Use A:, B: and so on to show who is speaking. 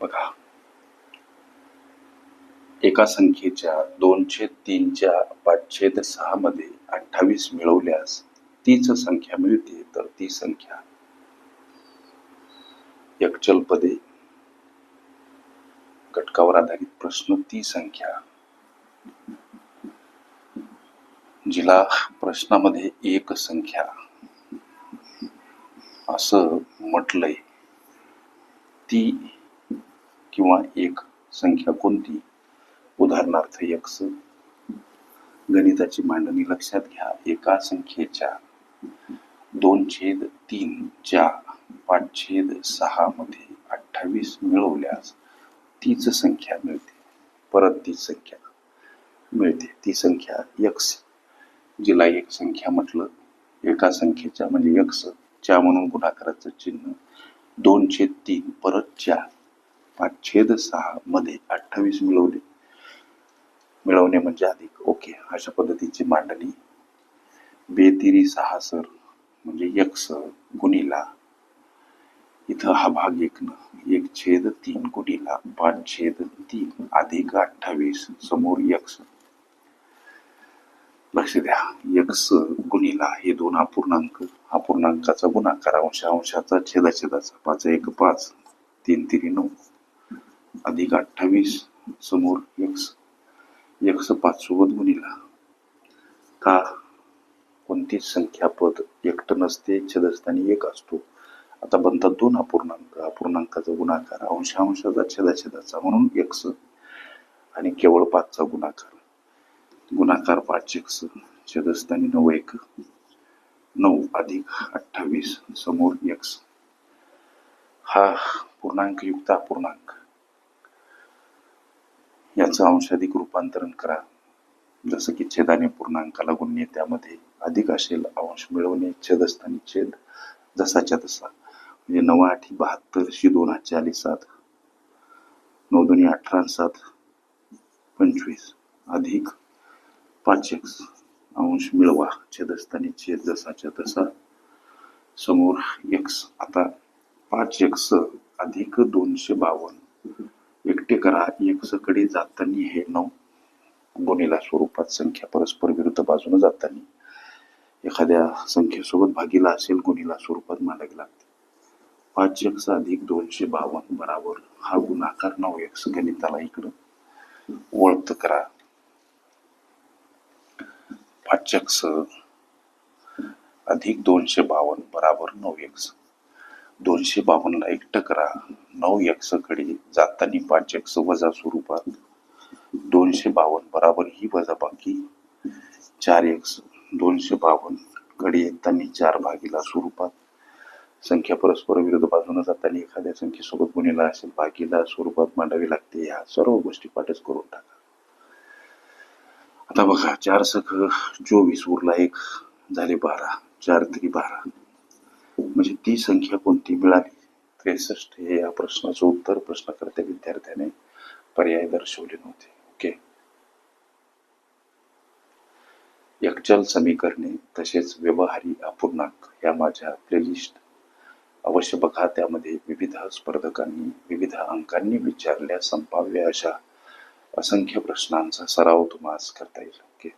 A: बघा. एका संख्येच्या दोनशे तीनच्या पाचशे सहा मध्ये अठ्ठावीस मिळवल्यास तीच संख्या मिळते तर ती संख्या एकचल पदे घटकावर आधारित प्रश्न ती संख्या. जिला प्रश्नामध्ये एक संख्या. असं म्हटलंय. ती किंवा एक संख्या कोणती? उदाहरणार्थ एक्स गणिताची मांडणी लक्षात घ्या. एका संख्येच्या दोन छेद तीनच्या पाच छेद सहा मध्ये अठ्ठावीस मिळवल्यास तीच संख्या मिळते. परत तीच संख्या मिळते. ती संख्या यक्स जिला एक संख्या म्हटलं एका संख्येच्या म्हणजे यक्स च्या म्हणून गुणाकाराचं चिन्ह दोन छेद तीन परत चार. पाच छेद सहा मध्ये अठ्ठावीस मिळवले. मिळवणे म्हणजे अधिक. ओके. अशा पद्धतीची मांडणी. बेतिरी सहा सर म्हणजे यक्ष गुणिला. इथं हा भाग एक न एक छेद तीन गुणिला पाच छेद तीन अधिक अठ्ठावीस समोर यक्ष लक्ष द्या. यक्ष गुणिला हे दोन अपूर्णांक. अपूर्णांकाचा गुणाकार अंश अंशाचा छेदाछेदाचा. पाच एक पाच तीन तिरी नऊ. अधिक अठ्ठावीस समोर एक्स यक्स पाच सोबत गुणिला. का कोणतीच संख्या पद एकटं नसते? छेदस्थानी एक असतो. आता बनतात दोन अपूर्णांक. अपूर्णांकाचा गुणाकार अंशांशाचा छेदाछेदाचा म्हणून एक्स आणि केवळ पाचचा गुणाकार. गुणाकार पाच एक्स छेदस्थानी नऊ एक. नऊ अधिक अठ्ठावीस समोर एक्स हा पूर्णांक युक्त अपूर्णांक. याचं अंशाधिक रूपांतरण करा. जसं की छेदाने पूर्णांकाला गुणणे त्यामध्ये अधिक असेल अंश मिळवणे छेदस्थानी छेद जसाच्या तसा. म्हणजे नऊ आठ बहात्तर शी दोन आठ चाळीस सात. नऊ दोन्ही अठरा सात पंचवीस. अधिक पाच एक अंश मिळवा छेदस्थानी छेद जसाच्या तसा. समोर एक्स आता पाच एक्स अधिक दोनशे बावन्न. एकटे करा एक्सकडे जाताना हे नऊ गुणिला स्वरूपात संख्या परस्पर विरुद्ध बाजूने जाताना एखाद्या संख्येसोबत भागीला असेल गुणीला स्वरूपात मांडावी लागते. पाच एक्स अधिक दोनशे बावन्न बराबर हा गुणाकार नऊ एक्स गणिताला इकडं वळत करा. पाच एक्स अधिक दोनशे बावन्न बराबर नऊ एक्स दोनशे बावन्नला एक करा नऊ एक्सकडे जातानी पाच एक्स वजा स्वरूपात. दोनशे बावन्न बराबर ही वजा बाकी. चार एक्स दोनशे बावन्नकडे येताना चार भागीला स्वरूपात. संख्या परस्पर विरुद्ध बाजूने जाताना एखाद्या संख्येसोबत गुणिला असेल भागीला स्वरूपात मांडावी लागते. ह्या सर्व गोष्टी पाठच करून टाका. आता बघा चार सख चोवीस उरला एक झाले बारा. चार तरी बारा. हो, म्हणजे ती संख्या कोणती मिळाली? त्रेसष्ट हे या प्रश्नाचं उत्तर प्रश्नकर्त्या विद्यार्थ्याने पर्याय दर्शवले नव्हते. ओके एकचल समीकरणे तसेच व्यवहारी अपूर्णांक या माझ्या प्लेलिस्ट अवश्य बघा त्यामध्ये विविध स्पर्धकांनी विविध अंकांनी विचारल्या संभाव्य अशा असंख्य प्रश्नांचा सराव तुम्हाला करता येईल. ओके